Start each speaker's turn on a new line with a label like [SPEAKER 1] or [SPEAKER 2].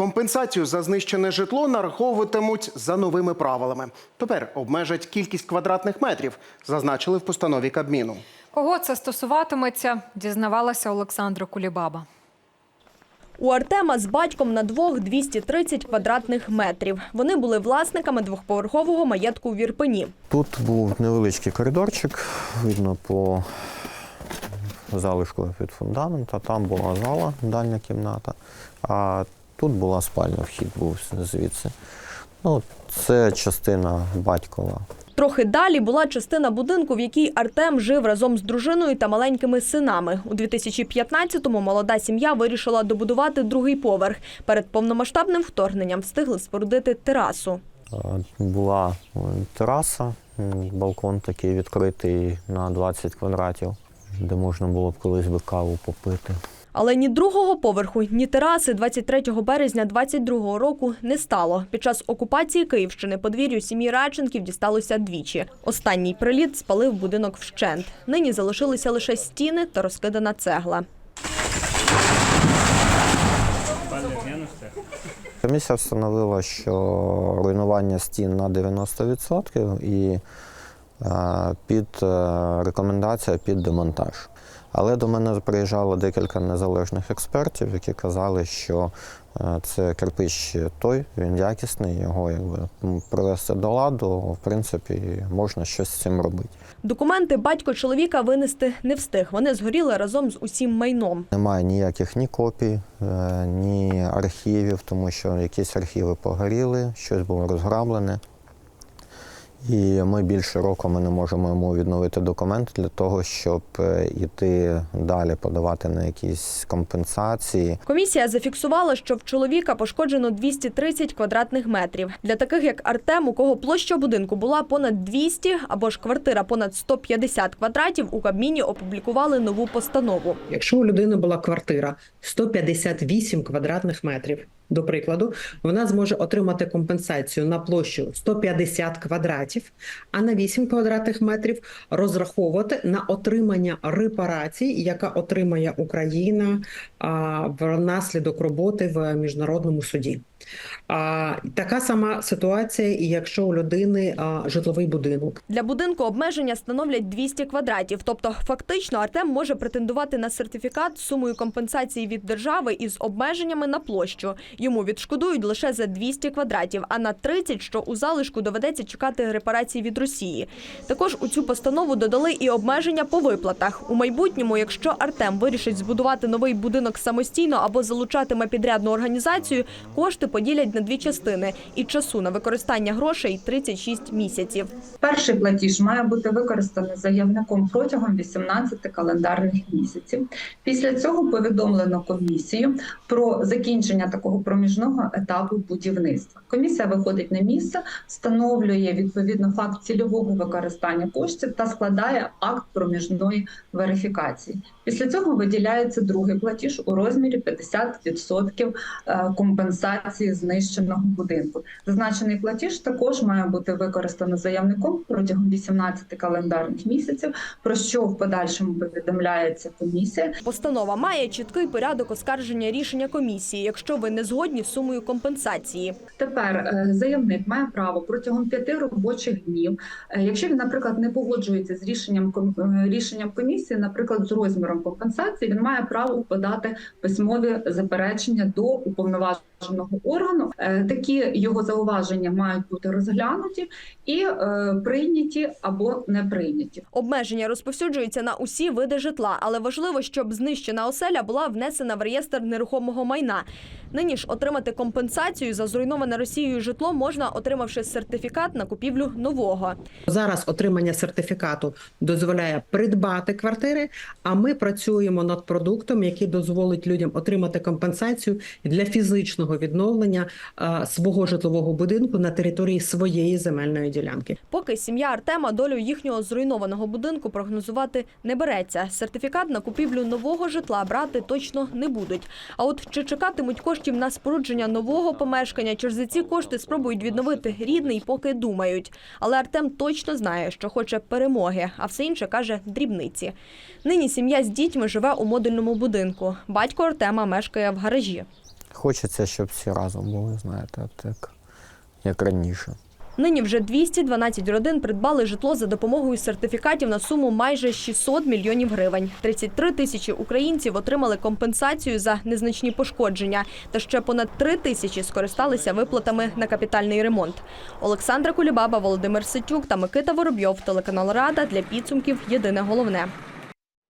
[SPEAKER 1] Компенсацію за знищене житло нараховуватимуть за новими правилами. Тепер обмежать кількість квадратних метрів, зазначили в постанові Кабміну.
[SPEAKER 2] Кого це стосуватиметься, дізнавалася Олександра Кулібаба.
[SPEAKER 3] У Артема з батьком на двох 230 квадратних метрів. Вони були власниками двохповерхового маєтку у Вірпені.
[SPEAKER 4] Тут був невеличкий коридорчик, видно по залишку від фундамента. Там була зала, дальня кімната, а тут була спальня, вхід був звідси. Ну, це частина батькова.
[SPEAKER 3] Трохи далі була частина будинку, в якій Артем жив разом з дружиною та маленькими синами. У 2015-му молода сім'я вирішила добудувати другий поверх. Перед повномасштабним вторгненням встигли спорудити терасу.
[SPEAKER 4] Була е, тераса, балкон такий відкритий на 20 квадратів, де можна було б колись би каву попити.
[SPEAKER 3] Але ні другого поверху, ні тераси 23 березня 22 року не стало. Під час окупації Київщини подвір'ю сім'ї Радченків дісталося двічі. Останній приліт спалив будинок вщент. Нині залишилися лише стіни та розкидана цегла.
[SPEAKER 4] Комісія встановила, що руйнування стін на 90% і під е, рекомендація під демонтаж. Але до мене приїжджало декілька незалежних експертів, які казали, що е, це кирпич той, він якісний, його якби привести до ладу, в принципі, можна щось з цим робити.
[SPEAKER 3] Документи батько чоловіка винести не встиг. Вони згоріли разом з усім майном.
[SPEAKER 4] Немає ніяких ні копій, е, ні архівів, тому що якісь архіви погоріли, щось було розграблене. І ми більше року ми не можемо йому відновити документи для того, щоб е, іти далі, подавати на якісь компенсації.
[SPEAKER 3] Комісія зафіксувала, що в чоловіка пошкоджено 230 квадратних метрів. Для таких як Артем, у кого площа будинку була понад 200 або ж квартира понад 150 квадратів, у Кабміні опублікували нову постанову.
[SPEAKER 5] Якщо у людини була квартира 158 квадратних метрів, до прикладу, вона зможе отримати компенсацію на площу 150 квадратів, а на 8 квадратних метрів розраховувати на отримання репарацій, яка отримає Україна внаслідок роботи в міжнародному суді. А, така сама ситуація, і якщо у людини а, житловий будинок.
[SPEAKER 3] Для будинку обмеження становлять 200 квадратів. Тобто, фактично, Артем може претендувати на сертифікат сумою компенсації від держави із обмеженнями на площу. Йому відшкодують лише за 200 квадратів, а на 30, що у залишку доведеться чекати репарації від Росії. Також у цю постанову додали і обмеження по виплатах. У майбутньому, якщо Артем вирішить збудувати новий будинок самостійно або залучатиме підрядну організацію, кошти поділять на дві частини і часу на використання грошей 36 місяців.
[SPEAKER 6] Перший платіж має бути використаний заявником протягом 18 календарних місяців. Після цього повідомлено комісію про закінчення такого проміжного етапу будівництва. Комісія виходить на місце, встановлює відповідно факт цільового використання коштів та складає акт проміжної верифікації. Після цього виділяється другий платіж у розмірі 50% е, знищеного будинку. Зазначений платіж також має бути використано заявником протягом 18 календарних місяців, про що в подальшому повідомляється комісія.
[SPEAKER 3] Постанова має чіткий порядок оскарження рішення комісії, якщо ви не згодні з сумою компенсації.
[SPEAKER 6] Тепер е, заявник має право протягом п'яти робочих днів, е, якщо він, наприклад, не погоджується з рішенням е, рішенням комісії, наприклад, з розміром компенсації, він має право подати письмові заперечення до уповноваженого органу. Е, Такі його зауваження мають бути розглянуті і е, прийняті або не прийняті.
[SPEAKER 3] Обмеження розповсюджуються на усі види житла, але важливо, щоб знищена оселя була внесена в реєстр нерухомого майна. Нині ж отримати компенсацію за зруйноване Росією житло можна, отримавши сертифікат на купівлю нового.
[SPEAKER 5] Зараз отримання сертифікату дозволяє придбати квартири, а ми працюємо над продуктом, який дозволить людям отримати компенсацію для фізичного відновлення е, свого житлового будинку на території своєї земельної ділянки.
[SPEAKER 3] Поки сім'я Артема долю їхнього зруйнованого будинку прогнозувати не береться. Сертифікат на купівлю нового житла брати точно не будуть. А от чи чекатимуть коштів на спорудження нового помешкання, чи ж за ці кошти спробують відновити рідний, поки думають. Але Артем точно знає, що хоче перемоги, а все інше каже дрібниці. Нині сім'я з дітьми живе у модульному будинку. Батько Артема мешкає в гаражі.
[SPEAKER 4] Хочеться, щоб всі разом були, знаєте, от як, як раніше.
[SPEAKER 3] Нині вже 212 родин придбали житло за допомогою сертифікатів на суму майже 600 мільйонів гривень. 33 тисячі українців отримали компенсацію за незначні пошкодження, та ще понад 3 тисячі скористалися виплатами на капітальний ремонт. Олександра Кулібаба, Володимир Ситюк та Микита Воробйов. Телеканал Рада для підсумків. Єдине головне.